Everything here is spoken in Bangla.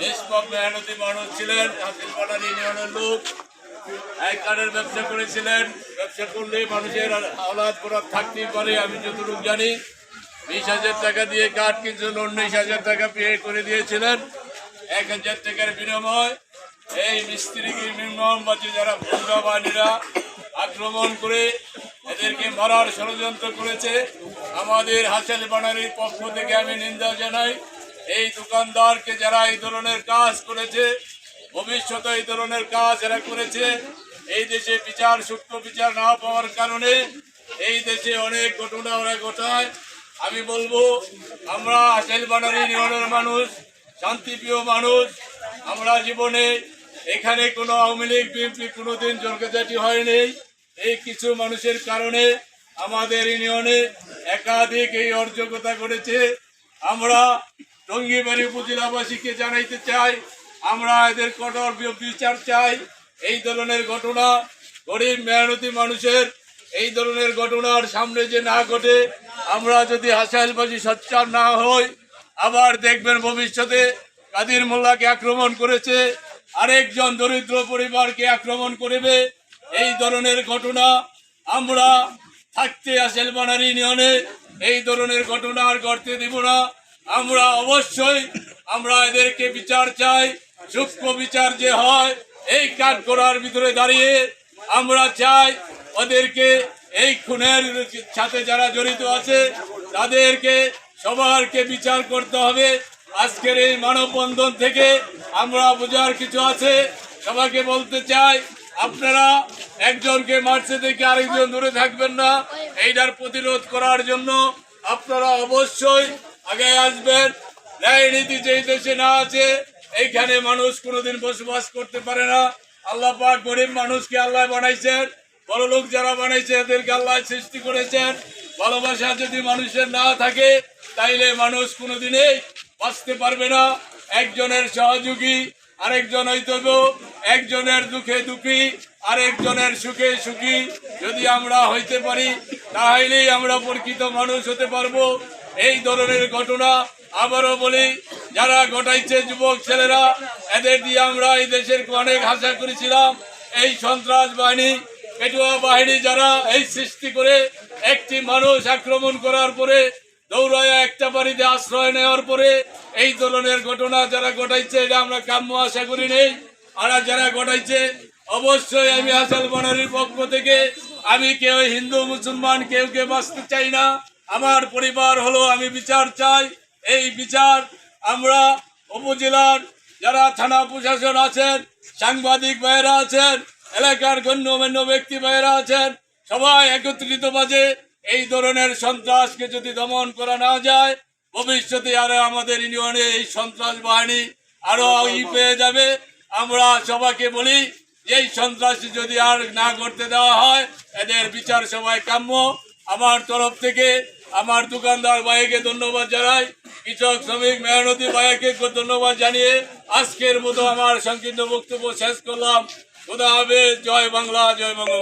নিষ্পাপ, মেহনতি মানুষ ছিলেন হাসিলপাড়ার ইউনিয়নের লোক। এক কার্ডের ব্যবসা করেছিলেন, ব্যবসা করলে মানুষের আলাদ করার থাকতেই পারে, আমি যতটুকু জানি। বিশ হাজার টাকা দিয়ে কার্ড কিনছেন, উনিশ হাজার টাকা পে করে দিয়েছিলেন। এক হাজার টাকার বিনিময়, এই মিস্ত্রিকে মোমবাতি যারা ভুঙ্গা বাহিনীরা আক্রমণ করে এদেরকে মারার ষড়যন্ত্র করেছে। আমাদের হাসেল বানারির পক্ষ থেকে আমি নিন্দা জানাই। এই দোকানদারকে যারা এই ধরনের কাজ করেছে, ভবিষ্যতে এই ধরনের কাজ এরা করেছে, এই দেশে বিচার, সূক্ষ্ম বিচার না পাওয়ার কারণে এই দেশে অনেক ঘটনা ওরা ঘটায়। আমি বলব, আমরা হাসেল বানারি নিয়নের মানুষ, শান্তিপ্রিয় মানুষ, আমরা জীবনে এখানে কোনো আওয়ামী লীগ, বিএনপি কোনোদিন জনজাতি হয়নি। এই কিছু মানুষের কারণে আমাদের ইউনিয়নে একাধিক এই অর্যোগ্যতা করেছে আমরা টঙ্গিবাড়ি উপজেলাবাসীকে জানাইতে চাই, আমরা এদের কঠোর বিচার চাই। এই ধরনের ঘটনা, গরিব মেহনতি মানুষের এই ধরনের ঘটনার সামনে যে না ঘটে, আমরা যদি হাসাইলবাসী সচ্চার না হই, আবার দেখবেন ভবিষ্যতে কাদির মোল্লাকে আক্রমণ করেছে, আরেকজন দরিদ্র পরিবারকে আক্রমণ করবে। এই ধরনের ঘটনা, আমরা থাকতে আসেল বানার ইউনিয়নে এই ধরনের ঘটনা আর ঘটতে দিব না। আমরা অবশ্যই, আমরা এদেরকে বিচার চাই, সূক্ষ্ম বিচার যে হয়, এই কাজ করার ভিতরে দাঁড়িয়ে আমরা চাই ওদেরকে এই খুনের সাথে যারা জড়িত আছে, তাদেরকে, সবারকে বিচার করতে হবে। আজকের এই মানববন্ধন থেকে আমরা বোঝার কিছু আছে। সবাইকে বলতে চাই, আপনারা একজনকে মারছে দেখে আরেকজন দূরে থাকবেন না। এইটার প্রতিরোধ করার জন্য আপনারা অবশ্যই আগে আসবেন, ন্যায় নীতি দেশে না আছে, এইখানে মানুষ কোনোদিন বসবাস করতে পারে না। আল্লাহ পাক গরিব মানুষকে আল্লাহ বানাইছেন, বড় লোক যারা বানাইছে এদেরকে আল্লাহ সৃষ্টি করেছেন। ভালোবাসা যদি মানুষের না থাকে, তাইলে মানুষ কোনোদিনই বাঁচতে পারবে না। একজনের সহযোগী, আরেকজন হইতে একজনের দুঃখে দুঃখী, আরেকজনের সুখে সুখী। যদি আমরা হইতে পারি, তাহলেই আমরা প্রকৃত মানুষ হতে পারব। এই ধরনের ঘটনা আবারও বলি, যারা ঘটাইছে যুবক ছেলেরা, এদের দিয়ে আমরা এই দেশের অনেক আশা করেছিলাম। এই সন্ত্রাস বাহিনী, পেটুয়া বাহিনী যারা এই সৃষ্টি করে একটি মানুষ আক্রমণ করার পরে, দৌড়ায় একটা বাড়িতে আশ্রয় নেওয়ার পরে, এই ধরনের ঘটনা যারা ঘটাইছে, এটা আমরা কাম্য আশা করি নেই। আর যারা ঘটাইছে, অবশ্যই আমি হাসাল বনারির পক্ষ থেকে আমি কেউ হিন্দু, মুসলমান, কেউ কেউ বাঁচতে চাই না। আমার পরিবার হলো, আমি বিচার চাই। এই বিচার আমরা উপজেলার যারা থানা প্রশাসন আছেন, সাংবাদিক ভাইয়েরা আছেন, এলাকার গণ্যমান্য ব্যক্তি ভাইয়েরা আছেন, সবাই একত্রিত বাজে এই ধরনের সন্ত্রাসকে যদি দমন করা না যায়, ভবিষ্যতে আরও আমাদের ইউনিয়নে এই সন্ত্রাস বাহিনী আরও ই পেয়ে যাবে। আমরা সবাইকে বলি এই সন্ত্রাস যদি আর না করতে দেওয়া হয়, এদের বিচার সবাই কাম্য। আমার তরফ থেকে আমার দোকানদার ভাইকে ধন্যবাদ জানাই, কৃষক, শ্রমিক, মেহনতি ভাইকে ধন্যবাদ জানিয়ে আজকের মতো আমার সংকীর্ণ বক্তব্য শেষ করলাম। খুদা হবে জয় বাংলা, জয় বঙ্গবন্ধু।